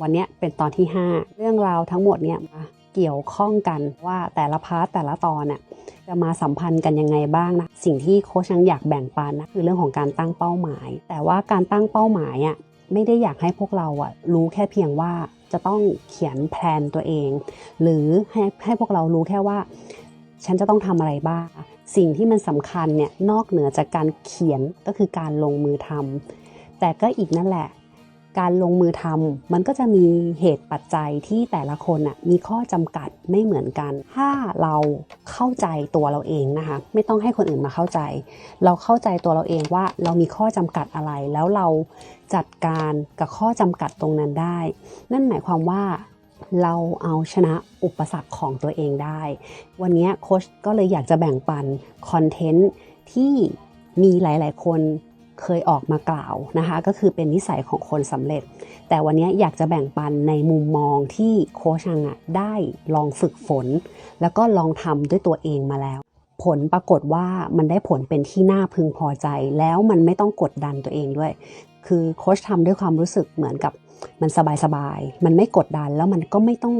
วันนี้เป็นตอนที่ 5 เรื่องราวทั้งหมดเนี่ยมาเกี่ยวข้องกันว่าแต่ละพาร์ทแต่ละตอนน่ะจะมาสัมพันธ์กันยังไงบ้างนะสิ่งที่โค้ชยังอยากแบ่งปันนะคือเรื่องของการตั้งเป้าหมาย แต่ว่าการตั้งเป้าหมายอะไม่ได้อยากให้พวกเราอะรู้แค่เพียงว่าจะต้องเขียนแพลนตัวเอง หรือให้ให้พวกเรารู้แค่ว่า ฉันจะต้องทำอะไรบ้างสิ่งที่มันสำคัญเนี่ยนอกเหนือจากการเขียนก็คือการลงมือทำแต่ก็อีกนั่นแหละ การลงมือทำมันก็จะมีเหตุปัจจัยที่แต่ละคนอะมีข้อจำกัดไม่เหมือนกัน ถ้าเราเข้าใจตัวเราเองนะคะไม่ต้องให้คนอื่นมาเข้าใจ เราเข้าใจตัวเราเองว่าเรามีข้อจำกัดอะไร แล้วเราจัดการกับข้อจำกัดตรงนั้นได้ นั่นหมายความว่าเราเอาชนะอุปสรรคของตัวเองได้ วันนี้โค้ชก็เลยอยากจะแบ่งปันคอนเทนต์ที่มีหลาย ๆ คน เคยออกมากล่าวนะคะ ก็คือเป็นนิสัยของคนสำเร็จ แต่วันนี้อยากจะแบ่งปันในมุมมองที่โคชังอะได้ลองฝึกฝน แล้วก็ลองทำด้วยตัวเองมาแล้ว ผลปรากฏว่ามันได้ผลเป็นที่น่าพึงพอใจ แล้วมันไม่ต้องกดดันตัวเองด้วย คือโค้ชทำด้วยความรู้สึกเหมือนกับมันสบายๆ มันไม่กดดันแล้วมันก็ไม่ต้อง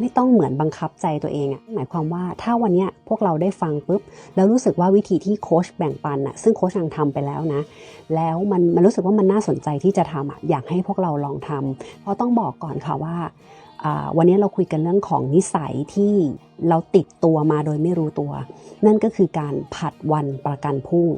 ไม่ต้องเหมือนบังคับใจตัวเองอะหมายความว่าถ้าวันนี้พวกเราได้ฟังปุ๊บแล้วรู้สึกว่าวิธีที่โค้ชแบ่งปันอะซึ่งโค้ชยังทำไปแล้วนะ แล้วมันมันรู้สึกว่ามันน่าสนใจที่จะทำอะอยากให้พวกเราลองทำเพราะต้องบอกก่อนค่ะว่า วันนี้เราคุยกันเรื่องของนิสัยที่เราติดตัวมาโดยไม่รู้ตัว นั่นก็คือการผัดวันประกันพรุ่ง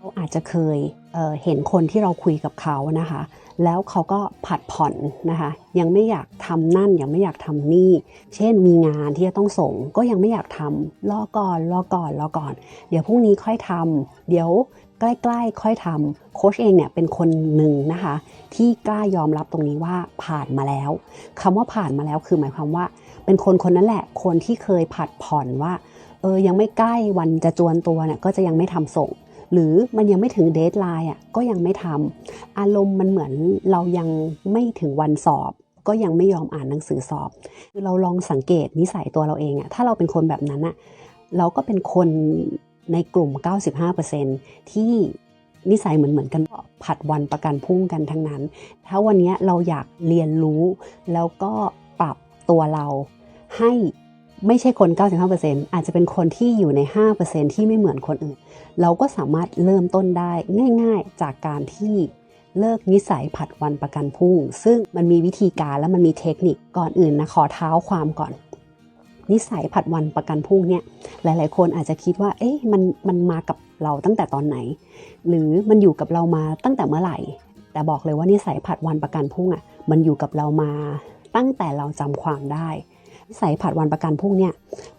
เราอาจจะเคยเเห็นคนที่เราคุยกับเขานะคะ แล้วเขาก็ผัดผ่อนนะคะ ยังไม่อยากทำนั่นยังไม่อยากทำนี่ เช่นมีงานที่จะต้องส่ง ก็ยังไม่อยากทำรอก่อนรอก่อนรอก่อน เดี๋ยวพรุ่งนี้ค่อยทำเดี๋ยว ใกล้ๆ ค่อยทำโค้ชเองเนี่ยเป็นคนหนึ่งนะคะ ที่กล้ายอมรับตรงนี้ว่าผ่านมาแล้วคำว่าผ่านมาแล้วคือหมายความว่า เป็นคนคนนั้นแหละ คนที่เคยผัดผ่อนว่าเออยังไม่ใกล้วันจะจวนตัวเนี่ยก็จะยังไม่ทำส่ง หรือมันยังไม่ถึงเดทไลน์อะก็ยังไม่ทำอารมณ์มันเหมือนเรายังไม่ถึงวันสอบก็ยังไม่ยอมอ่านหนังสือสอบ คือเราลองสังเกตนิสัยตัวเราเองอะถ้าเราเป็นคนแบบนั้นอะเราก็เป็นคน ในกลุ่ม 95%ที่นิสัยเหมือนเหมือนกันผัดวันประกันพรุ่งกันทั้งนั้น ถ้าวันนี้เราอยากเรียนรู้ แล้วก็ปรับตัวเราให้ไม่ใช่คน 95%อาจจะเป็นคนที่อยู่ใน 5%ที่ไม่เหมือนคนอื่น เราก็สามารถเริ่มต้นได้ง่าย ๆ จากการที่เลิกนิสัยผัดวันประกันพรุ่ง ซึ่งมันมีวิธีการและมันมีเทคนิคก่อนอื่นนะขอเท้าความก่อน นิสัยผัดวันประกันพรุ่งเนี่ย หลาย ๆ คนอาจจะคิดว่า เอ๊ะมันมันมากับเราตั้งแต่ตอนไหน หรือมันอยู่กับเรามาตั้งแต่เมื่อไหร่ แต่บอกเลยว่านิสัยผัดวันประกันพรุ่งอะมันอยู่กับเรามาตั้งแต่เราจำความได้นิสัยผัดวันประกันพรุ่งเนี่ย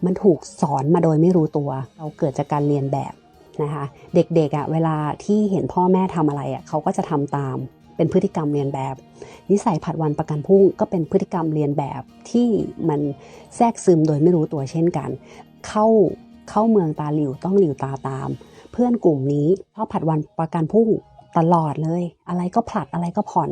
มันถูกสอนมาโดยไม่รู้ตัว เราเกิดจากการเรียนแบบนะคะเด็กๆอะ่ะเวลาที่เห็นพ่อแม่ทำอะไรอะ่ะเขาก็จะทำตามเป็นพฤติกรรมเรียนแบบ นิสัยผัดวันประกันพรุ่งก็เป็นพฤติกรรมเรียนแบบที่มันแทรกซึมโดยไม่รู้ตัวเช่นกัน เข้าเข้าเมืองตาหลิวต้องหลิวตาตาม เพื่อนกลุ่มนี้ชอบผัดวันประกันพุ่งตลอดเลย อะไรก็ผลัดอะไรก็ผ่อน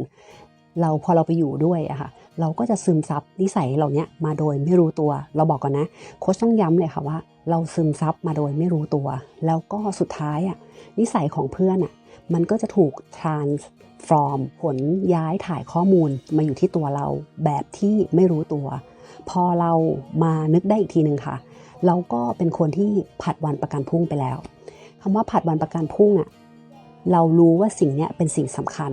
เราพอเราไปอยู่ด้วยอะค่ะเราก็จะซึมซับนิสัยเหล่านี้มาโดยไม่รู้ตัว เราบอกก่อนนะโค้ชต้องย้ำเลยค่ะว่า เราซึมซับมาโดยไม่รู้ตัว แล้วก็สุดท้ายอะนิสัยของเพื่อนอะมันก็จะถูก transform ผลย้ายถ่ายข้อมูลมาอยู่ที่ตัวเราแบบที่ไม่รู้ตัว พอเรามานึกได้อีกทีหนึ่งค่ะ เราก็เป็นคนที่ผัดวันประกันพรุ่งไปแล้วคำว่าผัดวันประกันพรุ่งอะเรารู้ว่าสิ่งเนี้ยเป็นสิ่งสำคัญ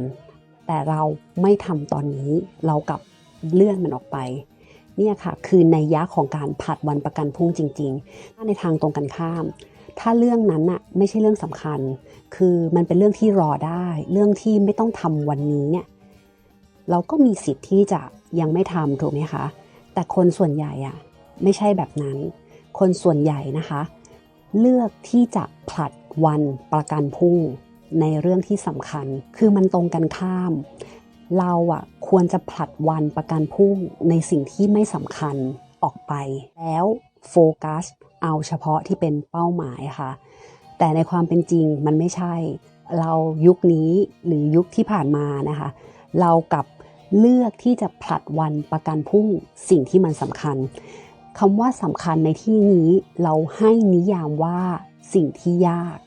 แต่เราไม่ทำตอนนี้เรากลับเลื่อนมันออกไปเนี่ยค่ะคือในยะของการผัดวันประกันพรุ่งจริงๆถ้าในทางตรงกันข้าม ถ้าเรื่องนั้นน่ะไม่ใช่เรื่องสำคัญ คือมันเป็นเรื่องที่รอได้ เรื่องที่ไม่ต้องทำวันนี้เนี่ยเราก็มีสิทธิ์ที่จะยังไม่ทำถูกไหมคะ แต่คนส่วนใหญ่อะไม่ใช่แบบนั้น คนส่วนใหญ่นะคะ เลือกที่จะผลัดวันประกันพรุ่งในเรื่องที่สำคัญ คือมันตรงกันข้าม เราอะควรจะผลัดวันประกันพรุ่งในสิ่งที่ไม่สำคัญออกไป แล้วโฟกัสเอาเฉพาะที่เป็นเป้าหมายค่ะ แต่ในความเป็นจริงมันไม่ใช่ เรายุคนี้หรือยุคที่ผ่านมานะคะ เรากับเลือกที่จะผลัดวันประกันพรุ่งสิ่งที่มันสำคัญ คำว่าสำคัญในที่นี้เราให้นิยามว่าสิ่งที่ยาก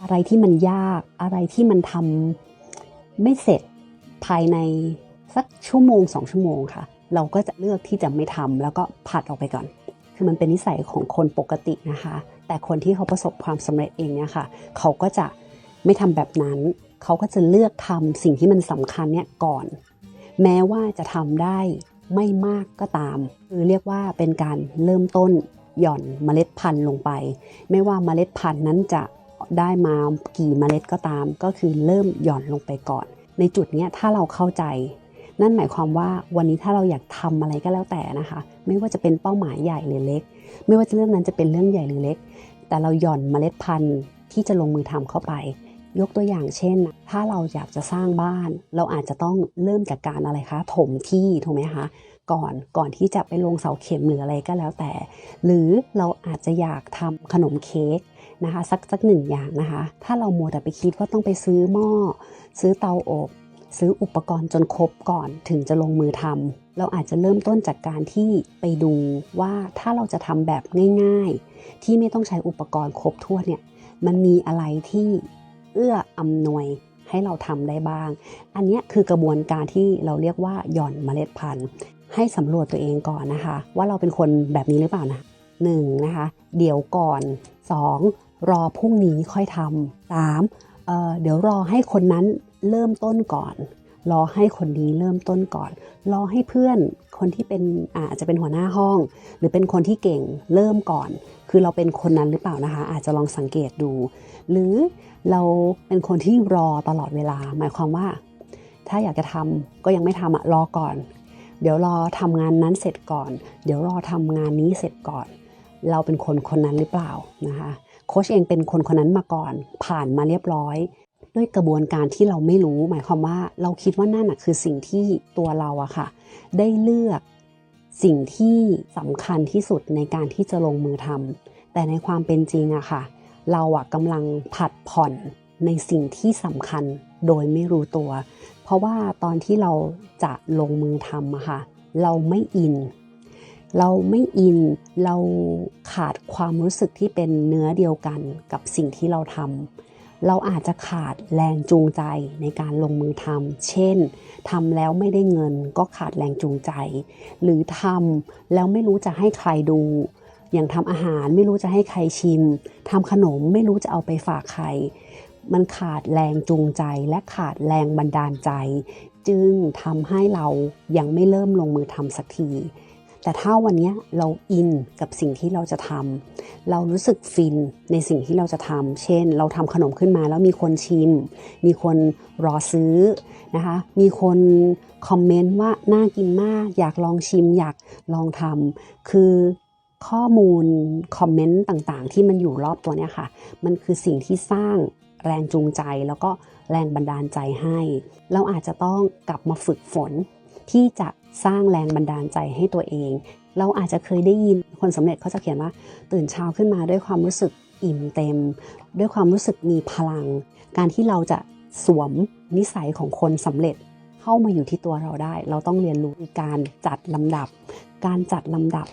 อะไรที่มันยากอะไรที่มันทำไม่เสร็จภายในสักชั่วโมงสองชั่วโมงค่ะ เราก็จะเลือกที่จะไม่ทำแล้วก็ผัดออกไปก่อน คือมันเป็นนิสัยของคนปกตินะคะ แต่คนที่เขาประสบความสำเร็จเองเนี่ยค่ะ เขาก็จะไม่ทำแบบนั้น เขาก็จะเลือกทำสิ่งที่มันสำคัญเนี่ยก่อน แม้ว่าจะทำได้ ไม่มากก็ตาม คือเรียกว่าเป็นการเริ่มต้นหย่อนเมล็ดพันธุ์ลงไป ไม่ว่าเมล็ดพันธุ์นั้นจะได้มากี่เมล็ดก็ตาม ก็คือเริ่มหย่อนลงไปก่อน ในจุดนี้ถ้าเราเข้าใจ นั่นหมายความว่าวันนี้ถ้าเราอยากทำอะไรก็แล้วแต่นะคะ ไม่ว่าจะเป็นเป้าหมายใหญ่หรือเล็ก ไม่ว่าจะเรื่องนั้นจะเป็นเรื่องใหญ่หรือเล็ก แต่เราหย่อนเมล็ดพันธุ์ที่จะลงมือทำเข้าไป ยกตัวอย่างเช่น ถ้าเราอยากจะสร้างบ้าน เราอาจจะต้องเริ่มจากการอะไรคะ ถมที่ถูกไหมคะก่อนก่อนที่จะไปลงเสาเข็มหรืออะไรก็แล้วแต่ หรือเราอาจจะอยากทำขนมเค้กนะคะสักสักหนึ่งอย่างนะคะ ถ้าเรามัวแต่ไปคิดว่าต้องไปซื้อหม้อ ซื้อเตาอบ ซื้ออุปกรณ์จนครบก่อนถึงจะลงมือทำเราอาจจะเริ่มต้นจากการที่ไปดูว่าถ้าเราจะทำแบบง่าย ๆ ที่ไม่ต้องใช้อุปกรณ์ครบถ้วนเนี่ยมันมีอะไรที่ เอื้ออำนวยให้เราทำได้บ้าง อันนี้คือกระบวนการที่เราเรียกว่าหย่อนเมล็ดพันธุ์ ให้สำรวจตัวเองก่อนนะคะ ว่าเราเป็นคนแบบนี้หรือเปล่านะหนึ่งนะคะ เดี๋ยวก่อนสองรอพรุ่งนี้ค่อยทำสามเเดี๋ยวรอให้คนนั้นเริ่มต้นก่อน รอให้คนนี้เริ่มต้นก่อน รอให้เพื่อนคนที่เป็นอาจจะเป็นหัวหน้าห้อง หรือเป็นคนที่เก่งเริ่มก่อน คือเราเป็นคนนั้นหรือเปล่านะคะ อาจจะลองสังเกตดู หรือเราเป็นคนที่รอตลอดเวลา หมายความว่า ถ้าอยากจะทำก็ยังไม่ทำอะรอก่อน เดี๋ยวรอทำงานนั้นเสร็จก่อน เดี๋ยวรอทำงานนี้เสร็จก่อน เราเป็นคนคนนั้นหรือเปล่านะคะโค้ชเองเป็นคนคนนั้นมาก่อน ผ่านมาเรียบร้อย ด้วยกระบวนการที่เราไม่รู้ หมายความว่าเราคิดว่านั่นคือสิ่งที่ตัวเราอะค่ะ ได้เลือกสิ่งที่สำคัญที่สุดในการที่จะลงมือทำแต่ในความเป็นจริงอะค่ะ เราอะกำลังผัดผ่อนในสิ่งที่สำคัญโดยไม่รู้ตัว เพราะว่าตอนที่เราจะลงมือทำอะค่ะ เราไม่อิน เราไม่อิน เราขาดความรู้สึกที่เป็นเนื้อเดียวกันกับสิ่งที่เราทำ เราอาจจะขาดแรงจูงใจในการลงมือทำ เช่นทำแล้วไม่ได้เงินก็ขาดแรงจูงใจ หรือทำแล้วไม่รู้จะให้ใครดู อย่างทำอาหารไม่รู้จะให้ใครชิมทำขนมไม่รู้จะเอาไปฝากใคร มันขาดแรงจูงใจและขาดแรงบันดาลใจ จึงทำให้เรายังไม่เริ่มลงมือทำสักที แต่ถ้าวันนี้เราอินกับสิ่งที่เราจะทำเรารู้สึกฟินในสิ่งที่เราจะทำเช่น เราทำขนมขึ้นมาแล้วมีคนชิม มีคนรอซื้อนะคะ มีคนคอมเมนต์ว่าน่ากินมาก อยากลองชิม อยากลองทำคือข้อมูลคอมเมนต์ต่างๆ ที่มันอยู่รอบตัวเนี้ยค่ะ มันคือสิ่งที่สร้างแรงจูงใจแล้วก็แรงบันดาลใจให้ เราอาจจะต้องกลับมาฝึกฝนที่จะ สร้างแรงบันดาลใจให้ตัวเอง เราอาจจะเคยได้ยินคนสำเร็จเขาจะเขียนว่า ตื่นเช้าขึ้นมาด้วยความรู้สึกอิ่มเต็ม ด้วยความรู้สึกมีพลัง การที่เราจะสวมนิสัยของคนสำเร็จเข้ามาอยู่ที่ตัวเราได้ เราต้องเรียนรู้การจัดลำดับ การจัดลำดับ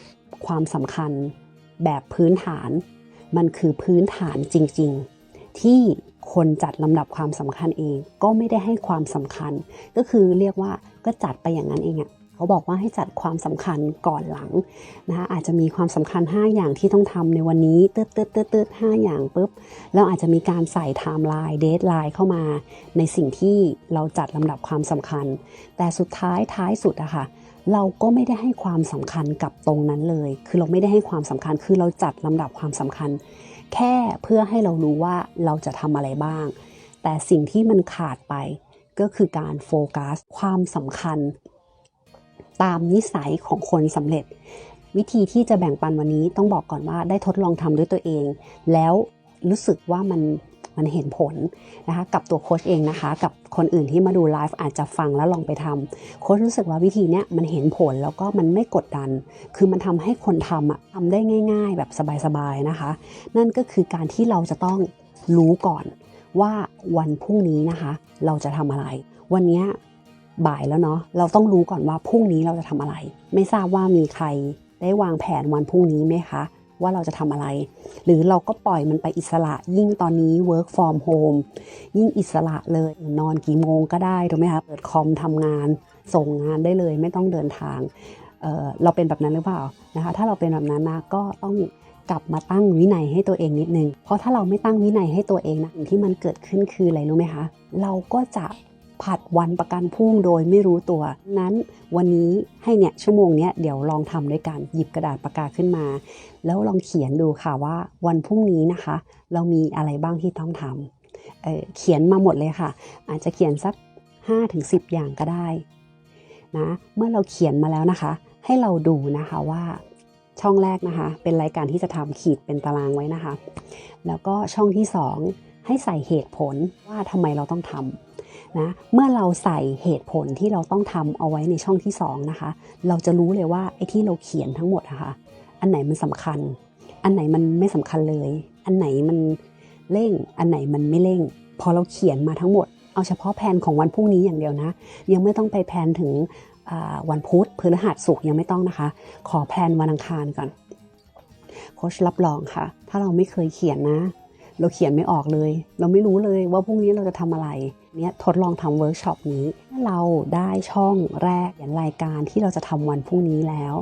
ความสำคัญแบบพื้นฐาน มันคือพื้นฐานจริง ๆ ที่คนจัดลำดับความสำคัญเองก็ไม่ได้ให้ความสำคัญ ก็คือเรียกว่าก็จัดไปอย่างนั้นเองอะ เขาบอกว่าให้จัดความสำคัญก่อนหลังนะคะอาจจะมีความสำคัญ 5 อย่างที่ต้องทำในวันนี้เตืดตืดตืดตืดห้าอย่างปุ๊บแล้วอาจจะมีการใส่ไทม์ไลน์เดทไลน์เข้ามา ในสิ่งที่เราจัดลำดับความสำคัญ แต่สุดท้ายท้ายสุดอะค่ะเราก็ไม่ได้ให้ความสำคัญกับตรงนั้นเลย คือเราไม่ได้ให้ความสำคัญ คือเราจัดลำดับความสำคัญ แค่เพื่อให้เรารู้ว่าเราจะทำอะไรบ้าง แต่สิ่งที่มันขาดไปก็คือการโฟกัสความสำคัญ ตามนิสัยของคนสำเร็จ วิธีที่จะแบ่งปันวันนี้ต้องบอกก่อนว่าได้ทดลองทำด้วยตัวเอง แล้วรู้สึกว่ามันมันเห็นผลนะคะกับตัวโค้ชเองนะคะ กับคนอื่นที่มาดูไลฟ์อาจจะฟังแล้วลองไปทำโค้ชรู้สึกว่าวิธีเนี้ยมันเห็นผลแล้วก็มันไม่กดดัน คือมันทำให้คนทำอะทำได้ง่าย ๆ แบบสบายๆนะคะ นั่นก็คือการที่เราจะต้องรู้ก่อนว่าวันพรุ่งนี้นะคะ เราจะทำอะไร วันเนี้ย บ่ายแล้วเนาะเราต้องรู้ก่อนว่าพรุ่งนี้เราจะทำอะไร ไม่ทราบว่ามีใครได้วางแผนวันพรุ่งนี้ไหมคะว่าเราจะทำอะไร หรือเราก็ปล่อยมันไปอิสระ ยิ่งตอนนี้ work from home ยิ่งอิสระเลยนอนกี่โมงก็ได้ถูกไหมคะเปิดคอมทำงาน ส่งงานได้เลยไม่ต้องเดินทางเเราเป็นแบบนั้นหรือเปล่านะคะถ้าเราเป็นแบบนั้นนะก็ต้องกลับมาตั้งวินัยให้ตัวเองนิดนึง เพราะถ้าเราไม่ตั้งวินัยให้ตัวเองนะสิ่งที่มันเกิดขึ้นคืออะไรรู้ไหมคะ เราก็จะ ผัดวันประกันพรุ่งโดยไม่รู้ตัว นั้นวันนี้ให้เนี่ยชั่วโมงเนี้ยเดี๋ยวลองทำด้วยกันหยิบกระดาษปากกาขึ้นมา แล้วลองเขียนดูค่ะว่าวันพรุ่งนี้นะคะ เรามีอะไรบ้างที่ต้องทำเเขียนมาหมดเลยค่ะ อาจจะเขียนสัก 5-10 อย่างก็ได้นะเมื่อเราเขียนมาแล้วนะคะ ให้เราดูนะคะว่าช่องแรกนะคะ เป็นรายการที่จะทำขีดเป็นตารางไว้นะคะ แล้วก็ช่องที่ 2 ให้ใส่เหตุผลว่าทำไมเราต้องทำ นะเมื่อเราใส่เหตุผลที่เราต้องทำเอาไว้ในช่องที่2นะคะ เราจะรู้เลยว่าไอ้ที่เราเขียนทั้งหมดนะคะอันไหนมันสำคัญ อันไหนมันไม่สำคัญเลย อันไหนมันเร่ง อันไหนมันไม่เร่ง พอเราเขียนมาทั้งหมด เอาเฉพาะแผนของวันพรุ่งนี้อย่างเดียวนะ ยังไม่ต้องไปแผนถึงวันพุธพฤหัสศุกร์ยังไม่ต้องนะคะ ขอแผนวันอังคารก่อนโค้ชรับรองค่ะ ถ้าเราไม่เคยเขียนนะ เราเขียนไม่ออกเลย เราไม่รู้เลยว่าพรุ่งนี้เราจะทำอะไร นี่ยทดลองทำเวิร์กช็อปนี้ถ้าเราได้ช่องแรกอย่างรายการที่เราจะทำวันพรุ่งนี้แล้ว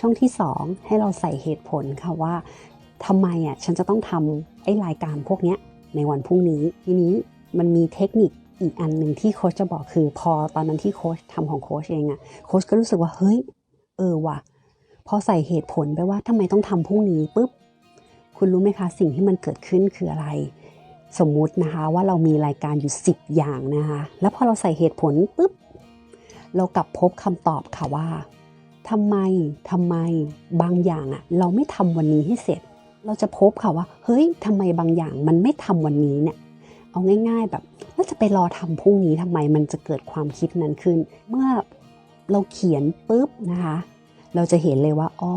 ช่องที่ 2 ให้เราใส่เหตุผลค่ะว่าทำไมอะฉันจะต้องทำไอ้รายการพวกเนี้ยในวันพรุ่งนี้ ทีนี้มันมีเทคนิคอีกอันหนึ่งที่โค้ชจะบอกคือพอตอนนั้นที่โค้ชทำของโค้ชเองอะโค้ชก็รู้สึกว่าเฮ้ยเออว่ะพอใส่เหตุผลไปว่าทำไมต้องทำพรุ่งนี้ปุ๊บคุณรู้ไหมคะสิ่งที่มันเกิดขึ้นคืออะไร สมมุตินะคะว่าเรามีรายการอยู่ 10 อย่างนะคะ แล้วพอเราใส่เหตุผลปุ๊บ เรากลับพบคำตอบค่ะว่าทำไมทำไมบางอย่างอะเราไม่ทำวันนี้ให้เสร็จ เราจะพบค่ะว่าเฮ้ยทำไมบางอย่างมันไม่ทำวันนี้เนี่ยเอาง่าย ๆ แบบแล้วจะไปรอทำพรุ่งนี้ทำไมมันจะเกิดความคิดนั้นขึ้น เมื่อเราเขียนปุ๊บนะคะ เราจะเห็นเลยว่าอ๋อ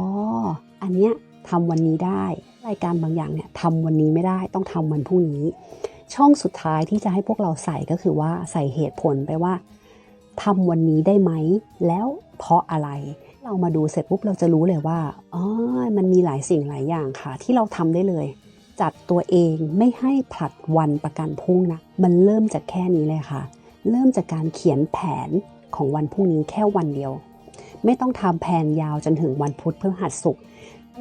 อันเนี้ย ทำวันนี้ได้ รายการบางอย่างเนี่ยทำวันนี้ไม่ได้ต้องทำวันพรุ่งนี้ ช่องสุดท้ายที่จะให้พวกเราใส่ก็คือว่าใส่เหตุผลไปว่าทำวันนี้ได้ไหม แล้วเพราะอะไร เรามาดูเสร็จปุ๊บเราจะรู้เลยว่าอ๋อมันมีหลายสิ่งหลายอย่างค่ะ ที่เราทำได้เลย จัดตัวเองไม่ให้ผลัดวันประกันพรุ่งนะ มันเริ่มจากแค่นี้เลยค่ะ เริ่มจากการเขียนแผนของวันพรุ่งนี้แค่วันเดียว ไม่ต้องทำแผนยาวจนถึงวันพุธเพฤหัสศุกร์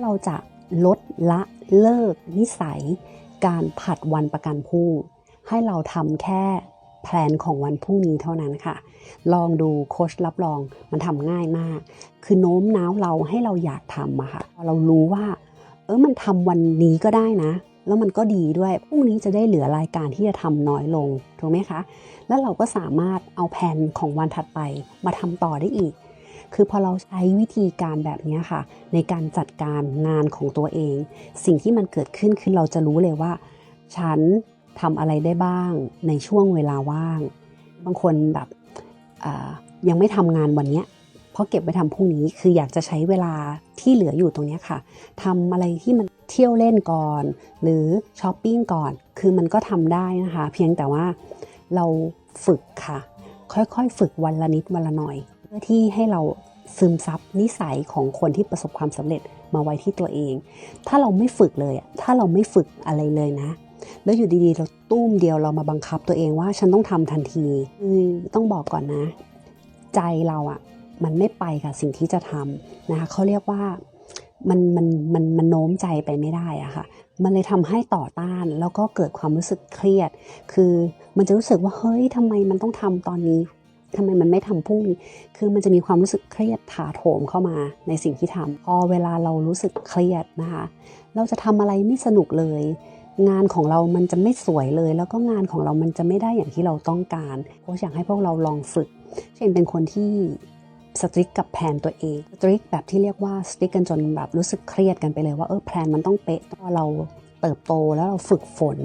เราจะลดละเลิกนิสัย การผัดวันประกันพรุ่ง ให้เราทำแค่แผนของวันพรุ่งนี้เท่านั้นค่ะ ลองดูโค้ชรับรองมันทำง่ายมาก คือโน้มน้าวเราให้เราอยากทำอะค่ะ เรารู้ว่า เออมันทำวันนี้ก็ได้นะ แล้วมันก็ดีด้วย พรุ่งนี้จะได้เหลือรายการที่จะทำน้อยลง ถูกไหมคะ แล้วเราก็สามารถเอาแผนของวันถัดไปมาทำต่อได้อีก คือพอเราใช้วิธีการแบบนี้ค่ะ ในการจัดการงานของตัวเอง สิ่งที่มันเกิดขึ้นคือเราจะรู้เลยว่า ฉันทำอะไรได้บ้างในช่วงเวลาว่าง บางคนแบบยังไม่ทำงานวันนี้เพราะเก็บไว้ทำพรุ่งนี้คืออยากจะใช้เวลาที่เหลืออยู่ตรงนี้ค่ะทำอะไรที่มันเที่ยวเล่นก่อน หรือช้อปปิ้งก่อน คือมันก็ทำได้นะคะ เพียงแต่ว่าเราฝึกค่ะ ค่อยๆ ฝึกวันละนิดวันละหน่อย เพื่อที่ให้เราซึมซับนิสัยของคนที่ประสบความสำเร็จมาไว้ที่ตัวเอง ถ้าเราไม่ฝึกเลย ถ้าเราไม่ฝึกอะไรเลยนะ แล้วอยู่ดีๆ เราตุ้มเดียวเรามาบังคับตัวเองว่าฉันต้องทำทันทีคือต้องบอกก่อนนะ ใจเราอะมันไม่ไปกับสิ่งที่จะทำนะคะเขาเรียกว่ามันมันมันมันโน้มใจไปไม่ได้อะค่ะ มันเลยทำให้ต่อต้านแล้วก็เกิดความรู้สึกเครียด คือมันจะรู้สึกว่าเฮ้ยทำไมมันต้องทำตอนนี้ ทำไมมันไม่ทำพรุ่งนี้ คือมันจะมีความรู้สึกเครียดถาโถมเข้ามาในสิ่งที่ทำพอเวลาเรารู้สึกเครียดนะคะ เราจะทำอะไรไม่สนุกเลย งานของเรามันจะไม่สวยเลย แล้วก็งานของเรามันจะไม่ได้อย่างที่เราต้องการโค้ชอยากให้พวกเราลองฝึก เช่นเป็นคนที่สตริกกับแผนตัวเองสตริกแบบที่เรียกว่าสตริกกันจนแบบรู้สึกเครียดกันไปเลยว่าเออแผนมันต้องเป๊ะพอเราเติบโตแล้วเราฝึกฝน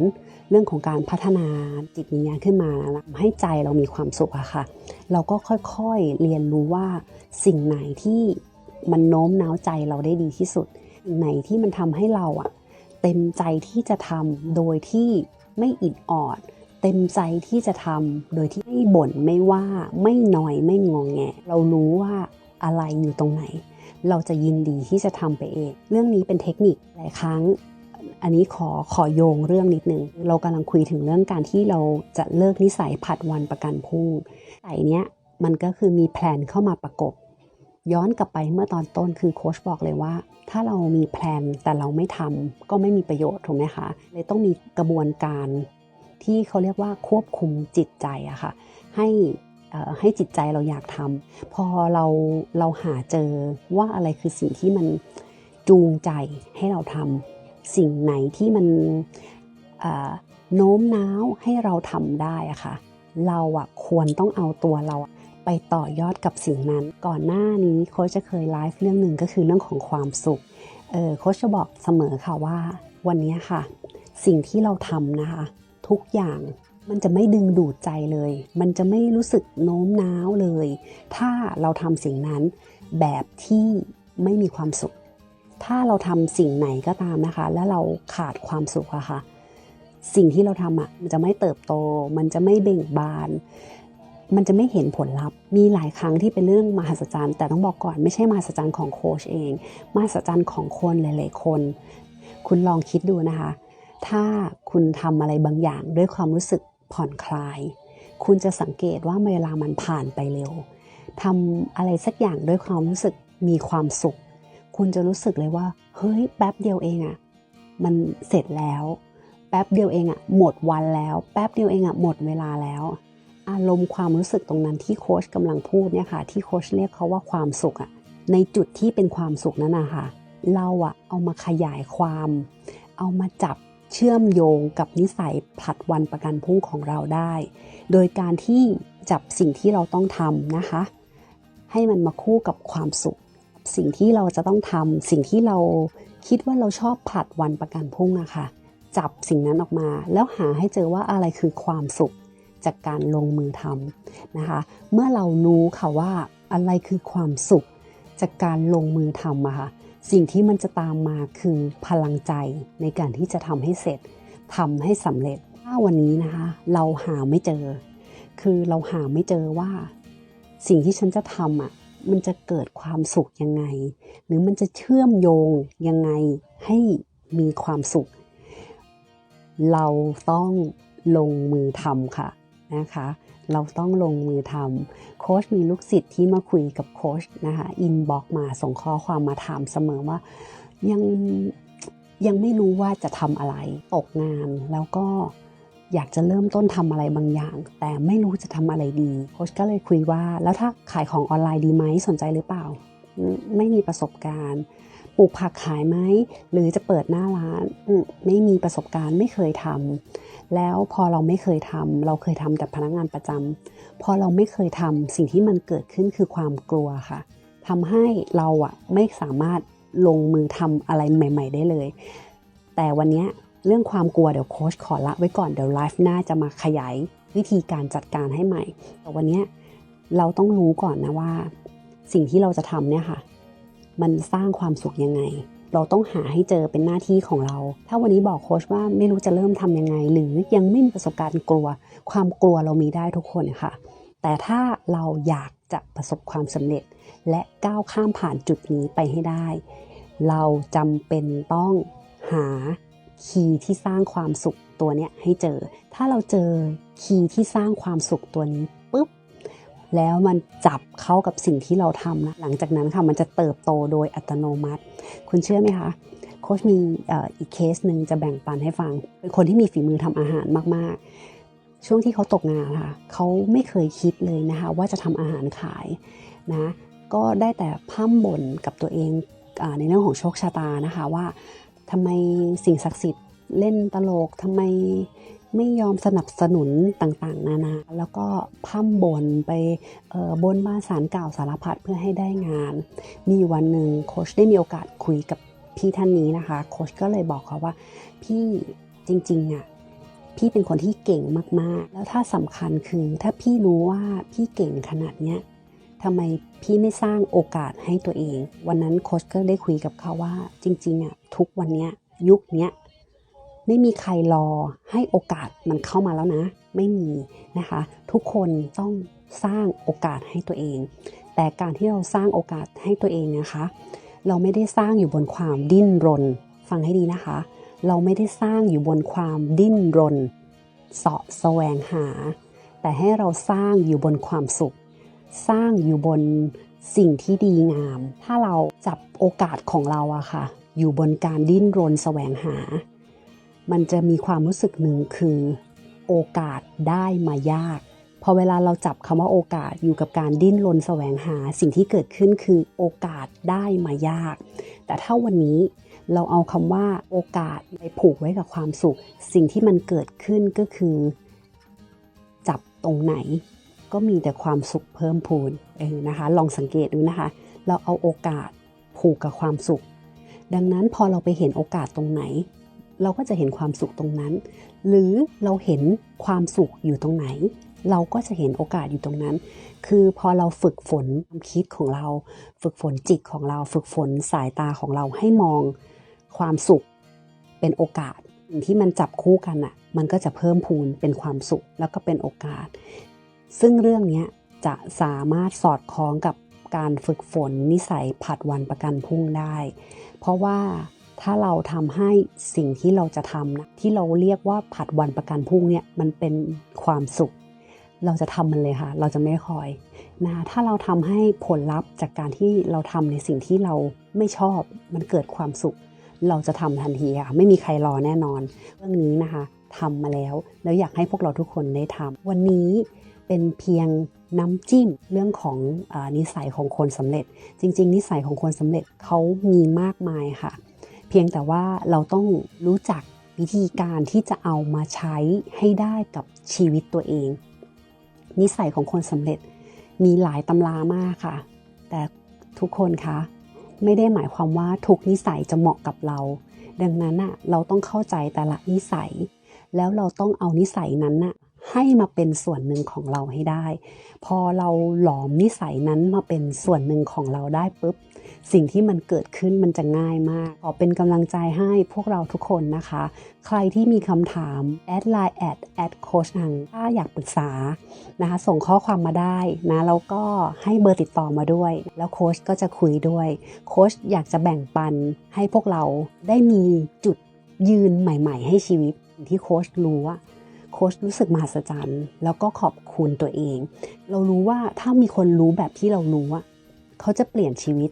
เรื่องของการพัฒนาจิตวิญญาณขึ้นมานะให้ใจเรามีความสุขอะค่ะ เราก็ค่อยๆเรียนรู้ว่าสิ่งไหนที่มันโน้มน้าวใจเราได้ดีที่สุดสิ่งไหนที่มันทำให้เราอะเต็มใจที่จะทำโดยที่ไม่อิดออด เต็มใจที่จะทำโดยที่ไม่บ่นไม่ว่าไม่นอยไม่งองแง เรารู้ว่าอะไรอยู่ตรงไหน เราจะยินดีที่จะทำไปเอง เรื่องนี้เป็นเทคนิคหลายครั้ง อันนี้ขอขอโยงเรื่องนิดนึง เรากำลังคุยถึงเรื่องการที่เราจะเลิกนิสัยผัดวันประกันพรุ่งนิสัยเนี้ยมันก็คือมีแพลนเข้ามาประกบ ย้อนกลับไปเมื่อตอนต้นคือโค้ชบอกเลยว่า ถ้าเรามีแพลนแต่เราไม่ทำก็ไม่มีประโยชน์ถูกไหมคะเลยต้องมีกระบวนการที่เขาเรียกว่าควบคุมจิตใจอะค่ะให้ให้จิตใจเราอยากทำพอเราเราหาเจอว่าอะไรคือสิ่งที่มันจูงใจให้เราทำ สิ่งไหนที่มันโน้มน้าวให้เราทำได้อะค่ะ เราอะควรต้องเอาตัวเราไปต่อยอดกับสิ่งนั้น ก่อนหน้านี้โค้ชจะเคยไลฟ์เรื่องหนึ่งก็คือเรื่องของความสุขเออโค้ชจะบอกเสมอค่ะว่า วันนี้ค่ะ สิ่งที่เราทำนะคะ ทุกอย่างมันจะไม่ดึงดูดใจเลย มันจะไม่รู้สึกโน้มน้าวเลย ถ้าเราทำสิ่งนั้นแบบที่ไม่มีความสุข ถ้าเราทำสิ่งไหนก็ตามนะคะ แล้วเราขาดความสุขอะค่ะ สิ่งที่เราทำอะมันจะไม่เติบโต มันจะไม่เบ่งบาน มันจะไม่เห็นผลลัพธ์ มีหลายครั้งที่เป็นเรื่องมหัศจรรย์ แต่ต้องบอกก่อนไม่ใช่มหัศจรรย์ของโค้ชเอง มหัศจรรย์ของคนหลาย ๆ คน คุณลองคิดดูนะคะ ถ้าคุณทำอะไรบางอย่างด้วยความรู้สึกผ่อนคลาย คุณจะสังเกตว่าเวลามันผ่านไปเร็วทำอะไรสักอย่างด้วยความรู้สึกมีความสุข คุณจะรู้สึกเลยว่า เฮ้ยแป๊บเดียวเองอะมันเสร็จแล้ว แป๊บเดียวเองอะหมดวันแล้ว แป๊บเดียวเองอะหมดเวลาแล้ว อารมณ์ความรู้สึกตรงนั้นที่โค้ชกำลังพูดเนี่ยค่ะที่โค้ชเรียกเขาว่าความสุขอะในจุดที่เป็นความสุขนั้นนะคะเราอะเอามาขยายความ เอามาจับเชื่อมโยงกับนิสัยผลัดวันประกันพรุ่งของเราได้ โดยการที่จับสิ่งที่เราต้องทำนะคะ ให้มันมาคู่กับความสุข สิ่งที่เราจะต้องทำสิ่งที่เราคิดว่าเราชอบผัดวันประกันพรุ่งอะค่ะ จับสิ่งนั้นออกมา แล้วหาให้เจอว่าอะไรคือความสุขจากการลงมือทำนะคะ เมื่อเรารู้ค่ะว่าอะไรคือความสุขจากการลงมือทำอะค่ะสิ่งที่มันจะตามมาคือพลังใจในการที่จะทำให้เสร็จทำให้สำเร็จถ้าวันนี้นะคะ เราหาไม่เจอ คือเราหาไม่เจอว่า สิ่งที่ฉันจะทำอะ มันจะเกิดความสุขยังไง หรือมันจะเชื่อมโยงยังไงให้มีความสุข เราต้องลงมือทำค่ะนะคะ เราต้องลงมือทำโค้ชมีลูกศิษย์ที่มาคุยกับโค้ชนะคะอินบ็อกมาส่งข้อความมาถามเสมอว่ายังยังไม่รู้ว่าจะทำอะไร ตกงานแล้วก็ อยากจะเริ่มต้นทำอะไรบางอย่าง แต่ไม่รู้จะทำอะไรดีโค้ชก็เลยคุยว่า แล้วถ้าขายของออนไลน์ดีไหมสนใจหรือเปล่า ไม่มีประสบการณ์ปลูกผักขายไหมหรือจะเปิดหน้าร้านไม่มีประสบการณ์ไม่เคยทำแล้วพอเราไม่เคยทำเราเคยทำแต่พนักงานประจำพอเราไม่เคยทำสิ่งที่มันเกิดขึ้นคือความกลัวค่ะทำให้เราอะไม่สามารถลงมือทำอะไรใหม่ ๆ ได้เลย แต่วันนี้ เรื่องความกลัวเดี๋ยวโค้ชขอละไว้ก่อนเดี๋ยวไลฟ์หน้าจะมาขยายวิธีการจัดการให้ใหม่ แต่วันนี้เราต้องรู้ก่อนนะว่า สิ่งที่เราจะทำเนี่ยค่ะ มันสร้างความสุขยังไง เราต้องหาให้เจอเป็นหน้าที่ของเรา ถ้าวันนี้บอกโค้ชว่าไม่รู้จะเริ่มทำยังไง หรือยังไม่มีประสบการณ์กลัว ความกลัวเรามีได้ทุกคนค่ะ แต่ถ้าเราอยากจะประสบความสำเร็จ และก้าวข้ามผ่านจุดนี้ไปให้ได้ เราจำเป็นต้องหา คีย์ที่สร้างความสุขตัวเนี้ยให้เจอ ถ้าเราเจอคีย์ที่สร้างความสุขตัวนี้ปุ๊บแล้วมันจับเข้ากับสิ่งที่เราทำนะหลังจากนั้นค่ะมันจะเติบโตโดยอัตโนมัติ คุณเชื่อไหมคะโค้ชมีอีกเคสหนึ่งจะแบ่งปันให้ฟัง เป็นคนที่มีฝีมือทำอาหารมากๆ ช่วงที่เขาตกงานค่ะเขาไม่เคยคิดเลยนะคะว่าจะทำอาหารขายนะก็ได้แต่พ่ำบ่นกับตัวเองอในเรื่องของโชคชะตานะคะว่า ทำไมสิ่งศักดิ์สิทธิ์เล่นตลกทำไมไม่ยอมสนับสนุนต่างๆ นานา แล้วก็พ่ำบ่นไปออบนบ้านสารเก่าสารพัดเพื่อให้ได้งาน มีวันหนึ่งโคชได้มีโอกาสคุยกับพี่ท่านนี้นะคะโคชก็เลยบอกเขาว่า พี่จริงๆอะพี่เป็นคนที่เก่งมากๆ แล้วถ้าสำคัญคือถ้าพี่รู้ว่าพี่เก่งขนาดเนี้ย ทำไมพี่ไม่สร้างโอกาสให้ตัวเอง วันนั้นโค้ชก็ได้คุยกับเขาว่า จริงๆอะทุกวันเนี้ยยุคเนี้ยไม่มีใครรอให้โอกาสมันเข้ามาแล้วนะ ไม่มีนะคะ ทุกคนต้องสร้างโอกาสให้ตัวเอง แต่การที่เราสร้างโอกาสให้ตัวเองนะคะ เราไม่ได้สร้างอยู่บนความดิ้นรน ฟังให้ดีนะคะ เราไม่ได้สร้างอยู่บนความดิ้นรนเสาะแสวงหา แต่ให้เราสร้างอยู่บนความสุข สร้างอยู่บนสิ่งที่ดีงาม ถ้าเราจับโอกาสของเราอะค่ะ อยู่บนการดิ้นรนแสวงหา มันจะมีความรู้สึกหนึ่งคือ โอกาสได้มายาก พอเวลาเราจับคำว่าโอกาสอยู่กับการดิ้นรนแสวงหา สิ่งที่เกิดขึ้นคือโอกาสได้มายาก แต่ถ้าวันนี้เราเอาคำว่าโอกาสไปผูกไว้กับความสุข สิ่งที่มันเกิดขึ้นก็คือ จับตรงไหน ก็มีแต่ความสุขเพิ่มพูนเออนะคะ ลองสังเกตดูนะคะ เราเอาโอกาสผูกกับความสุข ดังนั้นพอเราไปเห็นโอกาสตรงไหน เราก็จะเห็นความสุขตรงนั้น หรือเราเห็นความสุขอยู่ตรงไหน เราก็จะเห็นโอกาสอยู่ตรงนั้น คือพอเราฝึกฝนความคิดของเรา ฝึกฝนจิตของเรา ฝึกฝนสายตาของเราให้มองความสุขเป็นโอกาสที่มันจับคู่กันอะ่ะมันก็จะเพิ่มพูนเป็นความสุขแล้วก็เป็นโอกาส ซึ่งเรื่องนี้จะสามารถสอดคล้องกับการฝึกฝนนิสัยผัดวันประกันพรุ่งได้ เพราะว่าถ้าเราทำให้สิ่งที่เราจะทำนะที่เราเรียกว่าผัดวันประกันพรุ่งเนี่ยมันเป็นความสุข เราจะทำมันเลยค่ะ เราจะไม่คอยนะถ้าเราทำให้ผลลัพธ์จากการที่เราทำในสิ่งที่เราไม่ชอบมันเกิดความสุข เราจะทำทันทีค่ะไม่มีใครรอแน่นอน เรื่องนี้นะคะทำมาแล้ว แล้วอยากให้พวกเราทุกคนได้ทำวันนี้ เป็นเพียงน้ำจิ้มเรื่องของอนิสัยของคนสำเร็จ จริง ๆ นิสัยของคนสำเร็จเขามีมากมายค่ะ เพียงแต่ว่าเราต้องรู้จักวิธีการที่จะเอามาใช้ให้ได้กับชีวิตตัวเอง นิสัยของคนสำเร็จมีหลายตำรามากค่ะ แต่ทุกคนคะไม่ได้หมายความว่าทุกนิสัยจะเหมาะกับเรา ดังนั้นอะเราต้องเข้าใจแต่ละนิสัย แล้วเราต้องเอานิสัยนั้นน่ะ ให้มาเป็นส่วนหนึ่งของเราให้ได้ พอเราหลอมนิสัยนั้นมาเป็นส่วนหนึ่งของเราได้ปุ๊บ สิ่งที่มันเกิดขึ้นมันจะง่ายมาก ขอเป็นกำลังใจให้พวกเราทุกคนนะคะ ใครที่มีคำถามแอดไลน์แอดแอดโคชอังถ้าอยากปรึกษานะคะ ส่งข้อความมาได้นะแล้วก็ให้เบอร์ติดต่อมาด้วย แล้วโค้ชก็จะคุยด้วย โค้ชอยากจะแบ่งปันให้พวกเราได้มีจุดยืนใหม่ ๆ ให้ชีวิตอย่งที่โค้ชรู้ว่า โค้ชรู้สึกมหัศจรรย์ แล้วก็ขอบคุณตัวเอง เรารู้ว่าถ้ามีคนรู้แบบที่เรารู้อะเขาจะเปลี่ยนชีวิต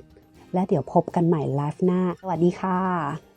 และเดี๋ยวพบกันใหม่ไลฟ์หน้า สวัสดีค่ะ